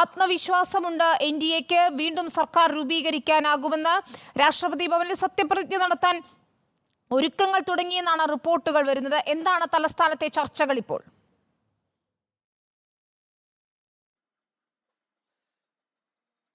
ആത്മവിശ്വാസമുണ്ട്. N D എക്ക് വീണ്ടും സർക്കാർ രൂപീകരിക്കാനാകുമെന്ന് രാഷ്ട്രപതി ഭവനിൽ സത്യപ്രതിജ്ഞ നടത്താൻ ഒരുക്കങ്ങൾ തുടങ്ങിയെന്നാണ് റിപ്പോർട്ടുകൾ വരുന്നത്. എന്താണ് തലസ്ഥാനത്തെ ചർച്ചകൾ ഇപ്പോൾ?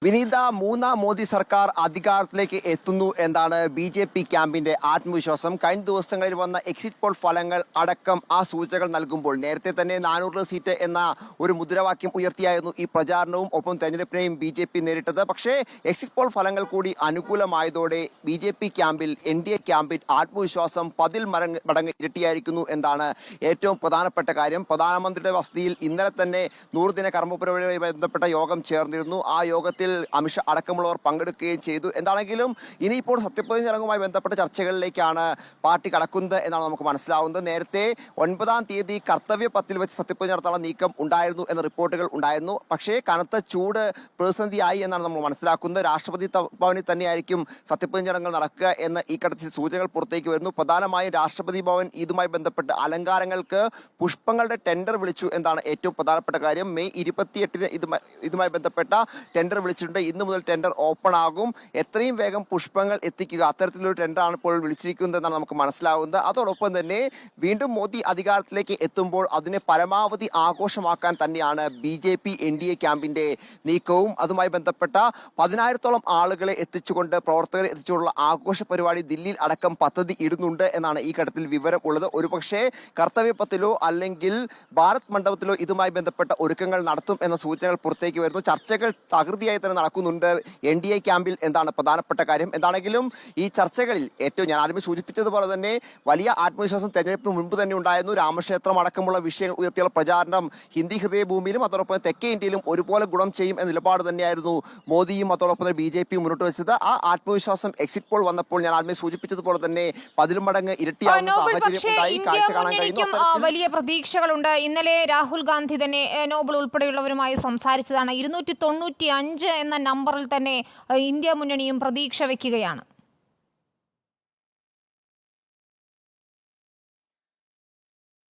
വിനീത മൂന്നാം മോദി സർക്കാർ അധികാരത്തിലേക്ക് എത്തുന്നു എന്നാണ് ബി ജെ പി ക്യാമ്പിന്റെ ആത്മവിശ്വാസം. കഴിഞ്ഞ ദിവസങ്ങളിൽ വന്ന എക്സിറ്റ് പോൾ ഫലങ്ങൾ അടക്കം ആ സൂചനകൾ നൽകുമ്പോൾ നേരത്തെ തന്നെ നാനൂറ് സീറ്റ് എന്ന ഒരു മുദ്രാവാക്യം ഉയർത്തിയായിരുന്നു ഈ പ്രചാരണവും ഒപ്പം തെരഞ്ഞെടുപ്പിനെയും ബി ജെ പി നേരിട്ടത്. പക്ഷേ എക്സിറ്റ് പോൾ ഫലങ്ങൾ കൂടി അനുകൂലമായതോടെ ബി ജെ പി ക്യാമ്പിൽ എൻ ഡി എ ക്യാമ്പിൽ ആത്മവിശ്വാസം പതിൽ മടങ്ങ് മടങ്ങ് ഇരട്ടിയായിരിക്കുന്നു എന്നാണ് ഏറ്റവും പ്രധാനപ്പെട്ട കാര്യം. പ്രധാനമന്ത്രിയുടെ വസതിയിൽ ഇന്നലെ തന്നെ നൂറുദിന കർമ്മപരിപാടിയുമായി ബന്ധപ്പെട്ട യോഗം ചേർന്നിരുന്നു. ആ യോഗത്തിൽ അമിത്ഷാ അടക്കമുള്ളവർ പങ്കെടുക്കുകയും ചെയ്തു. എന്താണെങ്കിലും ഇനിയിപ്പോൾ സത്യപ്രതിജ്ഞ ചടങ്ങുമായി ബന്ധപ്പെട്ട ചർച്ചകളിലേക്കാണ് പാർട്ടി കടക്കുന്നത് എന്നാണ് നമുക്ക് മനസ്സിലാവുന്നത്. നേരത്തെ ഒൻപതാം തീയതി കർത്തവ്യ പത്തിൽ വെച്ച് സത്യപ്രതിജ്ഞ നടത്താനുള്ള നീക്കം ഉണ്ടായിരുന്നു എന്ന റിപ്പോർട്ടുകൾ ഉണ്ടായിരുന്നു. പക്ഷേ കനത്ത ചൂട് പ്രതിസന്ധിയായി എന്നാണ് നമ്മൾ മനസ്സിലാക്കുന്നത്. രാഷ്ട്രപതി ഭവനിൽ തന്നെയായിരിക്കും സത്യപ്രതിജ്ഞ ചടങ്ങുകൾ നടക്കുക എന്ന ഈ ഘട്ടത്തിൽ സൂചനകൾ പുറത്തേക്ക് വരുന്നു. പ്രധാനമായും രാഷ്ട്രപതി ഭവൻ ഇതുമായി ബന്ധപ്പെട്ട് അലങ്കാരങ്ങൾക്ക് പുഷ്പങ്ങളുടെ ടെൻഡർ വിളിച്ചു എന്നാണ് ഏറ്റവും പ്രധാനപ്പെട്ട കാര്യം. മെയ് ഇരുപത്തിയെട്ടിന് ഇതുമായി ഇതുമായി ബന്ധപ്പെട്ട ടെൻഡർ വിളിച്ചിട്ടുണ്ട് ഇന്ന് മുതൽ ടെൻഡർ ഓപ്പൺ ആകും. എത്രയും വേഗം പുഷ്പങ്ങൾ എത്തിക്കുക. അത്തരത്തിലൊരു ടെൻഡറാണ് ഇപ്പോൾ വിളിച്ചിരിക്കുന്നതെന്നാണ് നമുക്ക് മനസ്സിലാവുന്നത്. അതോടൊപ്പം തന്നെ വീണ്ടും മോദി അധികാരത്തിലേക്ക് എത്തുമ്പോൾ അതിനെ പരമാവധി ആഘോഷമാക്കാൻ തന്നെയാണ് B J P N D A ക്യാമ്പിന്റെ നീക്കവും. അതുമായി ബന്ധപ്പെട്ട പതിനായിരത്തോളം ആളുകളെ എത്തിച്ചുകൊണ്ട് പ്രവർത്തകരെ എത്തിച്ചുകൊണ്ടുള്ള ആഘോഷ പരിപാടി ദില്ലിയിൽ അടക്കം പദ്ധതി ഇടുന്നുണ്ട് എന്നാണ് ഈ ഘട്ടത്തിൽ വിവരം ഉള്ളത്. ഒരുപക്ഷെ കർത്തവ്യപത്തിലോ അല്ലെങ്കിൽ ഭാരത് മണ്ഡപത്തിലോ ഇതുമായി ബന്ധപ്പെട്ട ഒരുക്കങ്ങൾ നടത്തും എന്ന സൂചനകൾ പുറത്തേക്ക് വരുന്നു. ചർച്ചകൾ തകൃതിയായി തന്നെ നടക്കുന്നുണ്ട്. എൻ ഡി എ ക്യാമ്പിൽ എന്താണ് പ്രധാനപ്പെട്ട കാര്യം? എന്താണെങ്കിലും ഈ ചർച്ചകളിൽ ഏറ്റവും ഞാൻ ആദ്യമേ സൂചിപ്പിച്ചതുപോലെ തന്നെ വലിയ ആത്മവിശ്വാസം തെരഞ്ഞെടുപ്പിന് മുൻപ് തന്നെ ഉണ്ടായിരുന്നു. രാമക്ഷേത്രം അടക്കമുള്ള വിഷയങ്ങൾ ഉയർത്തിയുള്ള പ്രചാരണം ഹിന്ദി ഹൃദയഭൂമിയിലും അതോടൊപ്പം തെക്കേ ഇന്ത്യയിലും ഒരുപോലെ ഗുണം ചെയ്യും എന്ന നിലപാട് തന്നെയായിരുന്നു മോദിയും അതോടൊപ്പം തന്നെ ബി ജെ പിയും മുന്നോട്ട് വെച്ചത്. ആ ആത്മവിശ്വാസം എക്സിറ്റ് പോൾ വന്നപ്പോൾ ഞാൻ ആദ്യമേ സൂചിപ്പിച്ചതുപോലെ തന്നെ പതിലും മടങ്ങ് ഇരട്ടിയാവുന്ന സാഹചര്യം ഉണ്ടായി. കാഴ്ച കാണാൻ കഴിയുന്നു വലിയ പ്രതീക്ഷകളുണ്ട്. ഇന്നലെ രാഹുൽ ഗാന്ധി തന്നെ നോബൽ ഉൾപ്പെടെയുള്ളവരുമായി സംസാരിച്ചതാണ്. ഇരുന്നൂറ്റി തൊണ്ണൂറ്റി അഞ്ച് എന്ന നമ്പറിൽ തന്നെ ഇന്ത്യ മുന്നണിയും പ്രതീക്ഷ വെക്കുകയാണ്.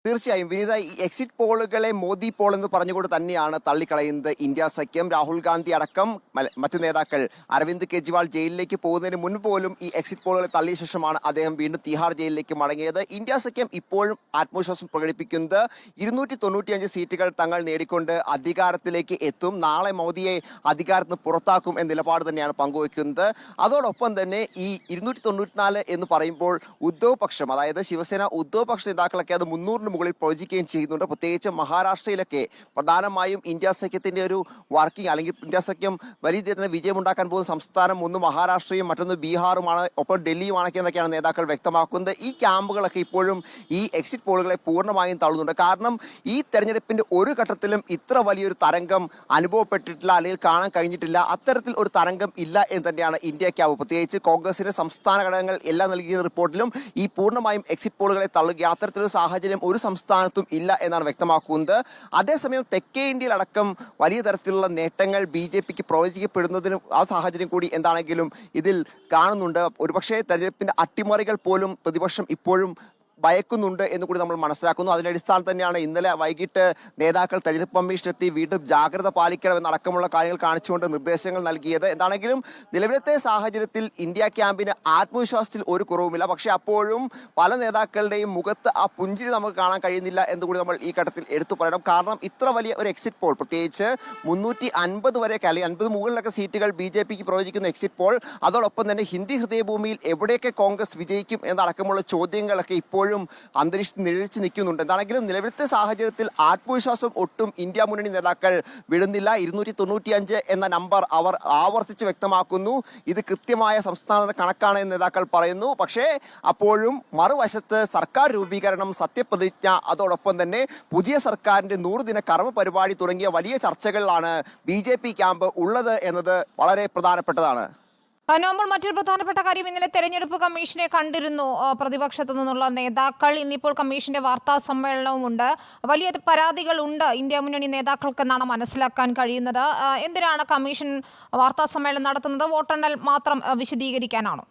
തീർച്ചയായും വിനീത ഈ എക്സിറ്റ് പോളുകളെ മോദി പോൾ എന്ന് പറഞ്ഞുകൊണ്ട് തന്നെയാണ് തള്ളിക്കളയുന്നത് ഇന്ത്യ സഖ്യം. രാഹുൽ ഗാന്ധി അടക്കം മറ്റു നേതാക്കൾ അരവിന്ദ് കെജ്രിവാൾ ജയിലിലേക്ക് പോകുന്നതിന് മുൻപ് പോലും ഈ എക്സിറ്റ് പോളുകളെ തള്ളിയ ശേഷമാണ് അദ്ദേഹം വീണ്ടും തിഹാർ ജയിലിലേക്ക് മടങ്ങിയത്. ഇന്ത്യ സഖ്യം ഇപ്പോഴും ആത്മവിശ്വാസം പ്രകടിപ്പിക്കുന്നത് ഇരുന്നൂറ്റി തൊണ്ണൂറ്റിയഞ്ച് സീറ്റുകൾ തങ്ങൾ നേടിക്കൊണ്ട് അധികാരത്തിലേക്ക് എത്തും. നാളെ മോദിയെ അധികാരത്തിൽ നിന്ന് പുറത്താക്കും എന്ന നിലപാട് തന്നെയാണ് പങ്കുവയ്ക്കുന്നത്. അതോടൊപ്പം തന്നെ ഈ ഇരുന്നൂറ്റി തൊണ്ണൂറ്റിനാല് എന്ന് പറയുമ്പോൾ ഉദ്ധവ് പക്ഷം അതായത് ശിവസേന ഉദ്ധവ് പക്ഷ നേതാക്കളൊക്കെ അത് മുന്നൂറിന് മുകളിൽ പ്രവചിക്കുകയും ചെയ്യുന്നുണ്ട്. പ്രത്യേകിച്ച് മഹാരാഷ്ട്രയിലൊക്കെ പ്രധാനമായും ഇന്ത്യ സഖ്യത്തിന്റെ ഒരു വർക്കിംഗ് അല്ലെങ്കിൽ ഇന്ത്യ സഖ്യം വലിയ തന്നെ വിജയമുണ്ടാക്കാൻ പോകുന്ന സംസ്ഥാനം ഒന്ന് മഹാരാഷ്ട്രയും മറ്റൊന്ന് ബീഹാറുമാണ്. ഒപ്പം ഡൽഹിയുമാണൊക്കെ എന്നൊക്കെയാണ് നേതാക്കൾ വ്യക്തമാക്കുന്നത്. ഈ ക്യാമ്പുകളൊക്കെ ഇപ്പോഴും ഈ എക്സിറ്റ് പോളുകളെ പൂർണമായും തള്ളുന്നുണ്ട്. കാരണം ഈ തെരഞ്ഞെടുപ്പിന്റെ ഒരു ഘട്ടത്തിലും ഇത്ര വലിയൊരു തരംഗം അനുഭവപ്പെട്ടിട്ടില്ല അല്ലെങ്കിൽ കാണാൻ കഴിഞ്ഞിട്ടില്ല. അത്തരത്തിൽ ഒരു തരംഗം ഇല്ല എന്ന് തന്നെയാണ് ഇന്ത്യ ക്യാമ്പ്. പ്രത്യേകിച്ച് കോൺഗ്രസിന്റെ സംസ്ഥാന ഘടകങ്ങൾ എല്ലാം നൽകിയ റിപ്പോർട്ടിലും ഈ പൂർണമായും എക്സിറ്റ് പോളുകളെ തള്ളുകയാണ്. അത്തരത്തിലൊരു സാഹചര്യം ഒരു സംസ്ഥാനത്തും ഇല്ല എന്നാണ് വ്യക്തമാക്കുന്നത്. അതേസമയം തെക്കേ ഇന്ത്യയിലടക്കം വലിയ തരത്തിലുള്ള നേട്ടങ്ങൾ ബി ജെ പിക്ക് പ്രവചിക്കപ്പെടുന്നതിനും ആ സാഹചര്യം കൂടി എന്താണെങ്കിലും ഇതിൽ കാണുന്നുണ്ട്. ഒരുപക്ഷെ തെരഞ്ഞെടുപ്പിന്റെ അട്ടിമറികൾ പോലും പ്രതിപക്ഷം ഇപ്പോഴും ഭയക്കുന്നുണ്ട് എന്ന് കൂടി നമ്മൾ മനസ്സിലാക്കുന്നു. അതിന്റെ അടിസ്ഥാനത്തിൽ തന്നെയാണ് ഇന്നലെ വൈകിട്ട് നേതാക്കൾ തെരഞ്ഞെടുപ്പ് കമ്മീഷനെത്തി വീണ്ടും ജാഗ്രത പാലിക്കണമെന്നടക്കമുള്ള കാര്യങ്ങൾ കാണിച്ചുകൊണ്ട് നിർദ്ദേശങ്ങൾ നൽകിയത്. എന്താണെങ്കിലും നിലവിലത്തെ സാഹചര്യത്തിൽ ഇന്ത്യ ക്യാമ്പിന് ആത്മവിശ്വാസത്തിൽ ഒരു കുറവുമില്ല. പക്ഷേ അപ്പോഴും പല നേതാക്കളുടെയും മുഖത്ത് ആ പുഞ്ചിരി നമുക്ക് കാണാൻ കഴിയുന്നില്ല എന്ന് കൂടി നമ്മൾ ഈ ഘട്ടത്തിൽ എടുത്തു പറയണം. കാരണം ഇത്ര വലിയ ഒരു എക്സിറ്റ് പോൾ പ്രത്യേകിച്ച് മുന്നൂറ്റി അൻപത് വരെയൊക്കെ അല്ലെങ്കിൽ അൻപത് മുകളിലൊക്കെ സീറ്റുകൾ ബി ജെ പിക്ക് പ്രവചിക്കുന്ന എക്സിറ്റ് പോൾ അതോടൊപ്പം തന്നെ ഹിന്ദി ഹൃദയഭൂമിയിൽ എവിടെയൊക്കെ കോൺഗ്രസ് വിജയിക്കും എന്നടക്കമുള്ള ചോദ്യങ്ങളൊക്കെ ഇപ്പോഴും അന്തരീക്ഷത്തിൽ നിഴലിച്ച് നിൽക്കുന്നുണ്ട്. എന്താണെങ്കിലും നിലവിലത്തെ സാഹചര്യത്തിൽ ആത്മവിശ്വാസം ഒട്ടും ഇന്ത്യ മുന്നണി നേതാക്കൾ വിടുന്നില്ല. ഇരുന്നൂറ്റി തൊണ്ണൂറ്റിയഞ്ച് എന്ന നമ്പർ അവർ ആവർത്തിച്ച് വ്യക്തമാക്കുന്നു. ഇത് കൃത്യമായ സംസ്ഥാന കണക്കാണ് എന്ന് നേതാക്കൾ പറയുന്നു. പക്ഷേ അപ്പോഴും മറുവശത്ത് സർക്കാർ രൂപീകരണം സത്യപ്രതിജ്ഞ അതോടൊപ്പം തന്നെ പുതിയ സർക്കാരിന്റെ നൂറുദിന കർമ്മ പരിപാടി തുടങ്ങിയ വലിയ ചർച്ചകളിലാണ് ബി ക്യാമ്പ് ഉള്ളത് എന്നത് വളരെ പ്രധാനപ്പെട്ടതാണ്. നോബൽ മറ്റൊരു പ്രധാനപ്പെട്ട കാര്യം ഇന്നലെ തെരഞ്ഞെടുപ്പ് കമ്മീഷനെ കണ്ടിരുന്നു. പ്രതിപക്ഷത്തു നിന്നുള്ള നേതാക്കൾ. ഇന്നിപ്പോൾ കമ്മീഷന്റെ വാർത്താ സമ്മേളനവുമുണ്ട്. വലിയ പരാതികൾ ഉണ്ട് ഇന്ത്യ മുന്നണി നേതാക്കൾക്കെന്നാണ് മനസ്സിലാക്കാൻ കഴിയുന്നത്. എന്തിനാണ് കമ്മീഷൻ വാർത്താ സമ്മേളനം നടത്തുന്നത്? വോട്ടെണ്ണൽ മാത്രം വിശദീകരിക്കാനാണോ?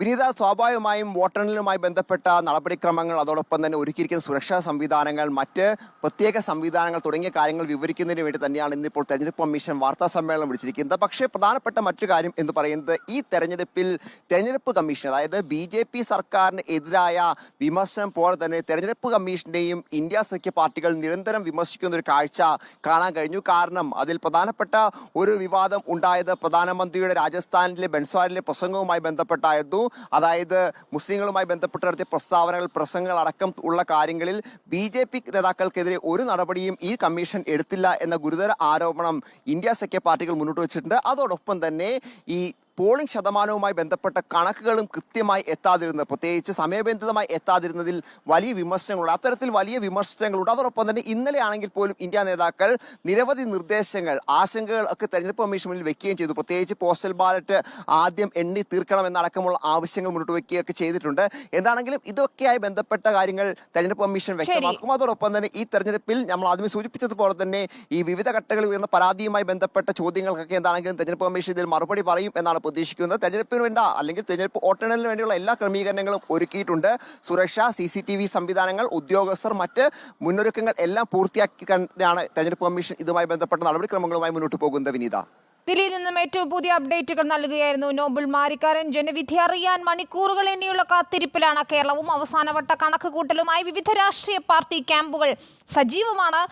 വിനീത സ്വാഭാവികമായും വോട്ടെണ്ണലുമായി ബന്ധപ്പെട്ട നടപടിക്രമങ്ങൾ അതോടൊപ്പം തന്നെ ഒരുക്കിയിരിക്കുന്ന സുരക്ഷാ സംവിധാനങ്ങൾ മറ്റ് പ്രത്യേക സംവിധാനങ്ങൾ തുടങ്ങിയ കാര്യങ്ങൾ വിവരിക്കുന്നതിന് വേണ്ടി തന്നെയാണ് ഇന്നിപ്പോൾ തെരഞ്ഞെടുപ്പ് കമ്മീഷൻ വാർത്താ സമ്മേളനം വിളിച്ചിരിക്കുന്നത്. പക്ഷേ പ്രധാനപ്പെട്ട മറ്റു കാര്യം എന്ന് പറയുന്നത് ഈ തെരഞ്ഞെടുപ്പിൽ തെരഞ്ഞെടുപ്പ് കമ്മീഷൻ അതായത് ബി ജെ പി സർക്കാരിന് എതിരായ വിമർശനം പോലെ തന്നെ തെരഞ്ഞെടുപ്പ് കമ്മീഷനെയും ഇന്ത്യ സഖ്യ പാർട്ടികൾ നിരന്തരം വിമർശിക്കുന്ന ഒരു കാഴ്ച കാണാൻ കഴിഞ്ഞു. കാരണം അതിൽ പ്രധാനപ്പെട്ട ഒരു വിവാദം ഉണ്ടായത് പ്രധാനമന്ത്രിയുടെ രാജസ്ഥാനിലെ ബൻസ്വാരിലെ പ്രസംഗവുമായി ബന്ധപ്പെട്ടായിരുന്നു. അതായത് മുസ്ലിങ്ങളുമായി ബന്ധപ്പെട്ട് നടത്തിയ പ്രസ്താവനകൾ പ്രസംഗങ്ങൾ അടക്കം ഉള്ള കാര്യങ്ങളിൽ ബി ജെ പി നേതാക്കൾക്കെതിരെ ഒരു നടപടിയും ഈ കമ്മീഷൻ എടുത്തില്ല എന്ന ഗുരുതര ആരോപണം ഇന്ത്യ സഖ്യ പാർട്ടികൾ മുന്നോട്ട് വെച്ചിട്ടുണ്ട്. അതോടൊപ്പം തന്നെ ഈ പോളിംഗ് ശതമാനവുമായി ബന്ധപ്പെട്ട കണക്കുകളും കൃത്യമായി എത്താതിരുന്നത് പ്രത്യേകിച്ച് സമയബന്ധിതമായി എത്താതിരുന്നതിൽ വലിയ വിമർശനങ്ങളുണ്ട്. അത്തരത്തിൽ വലിയ വിമർശനങ്ങളുണ്ട്. അതോടൊപ്പം തന്നെ ഇന്നലെ ആണെങ്കിൽ പോലും ഇന്ത്യ നേതാക്കൾ നിരവധി നിർദ്ദേശങ്ങൾ ആശങ്കകൾ ഒക്കെ തെരഞ്ഞെടുപ്പ് കമ്മീഷൻ മുന്നിൽ വെക്കുകയും ചെയ്തു. പ്രത്യേകിച്ച് പോസ്റ്റൽ ബാലറ്റ് ആദ്യം എണ്ണി തീർക്കണം എന്നടക്കമുള്ള ആവശ്യങ്ങൾ മുന്നോട്ട് വെക്കുകയൊക്കെ ചെയ്തിട്ടുണ്ട്. എന്താണെങ്കിലും ഇതൊക്കെയായി ബന്ധപ്പെട്ട കാര്യങ്ങൾ തെരഞ്ഞെടുപ്പ് കമ്മീഷൻ വ്യക്തമാക്കും. അതോടൊപ്പം തന്നെ ഈ തെരഞ്ഞെടുപ്പിൽ നമ്മൾ ആദ്യമേ സൂചിപ്പിച്ചതുപോലെ തന്നെ ഈ വിവിധ ഘട്ടങ്ങളിൽ ഉയർന്ന പരാതിയുമായി ബന്ധപ്പെട്ട ചോദ്യങ്ങൾക്കൊക്കെ എന്താണെങ്കിലും തെരഞ്ഞെടുപ്പ് കമ്മീഷൻ ഇതിൽ മറുപടി പറയും എന്നാണ് പ്രതീക്ഷിക്കുന്നത് തെരഞ്ഞെടുപ്പിന് വേണ്ട അല്ലെങ്കിൽ തെരഞ്ഞെടുപ്പ് വോട്ടെണ്ണലിന് വേണ്ടിയുള്ള എല്ലാ ക്രമീകരണങ്ങളും ഒരുക്കിയിട്ടുണ്ട്. സുരക്ഷ സി സി ടി വി സംവിധാനങ്ങൾ ഉദ്യോഗസ്ഥർ മറ്റ് മുന്നൊരുക്കങ്ങൾ എല്ലാം പൂർത്തിയാക്കി കണ്ടാണ് തെരഞ്ഞെടുപ്പ് കമ്മീഷൻ ഇതുമായി ബന്ധപ്പെട്ട നടപടിക്രമങ്ങളുമായി മുന്നോട്ട് പോകുന്നത്. വിനീത. ദില്ലിയിൽ നിന്നും ഏറ്റവും പുതിയ അപ്ഡേറ്റുകൾ നൽകുകയായിരുന്നു നോബിൾ മാരിക്കാരൻ. ജനവിധി അറിയാൻ മണിക്കൂറുകൾ എണ്ണിയുള്ള കാത്തിരിപ്പിലാണ് കേരളവും. അവസാനവട്ട കണക്ക് കൂട്ടലുമായി വിവിധ രാഷ്ട്രീയ പാർട്ടി ക്യാമ്പുകൾ സജീവമാണ്.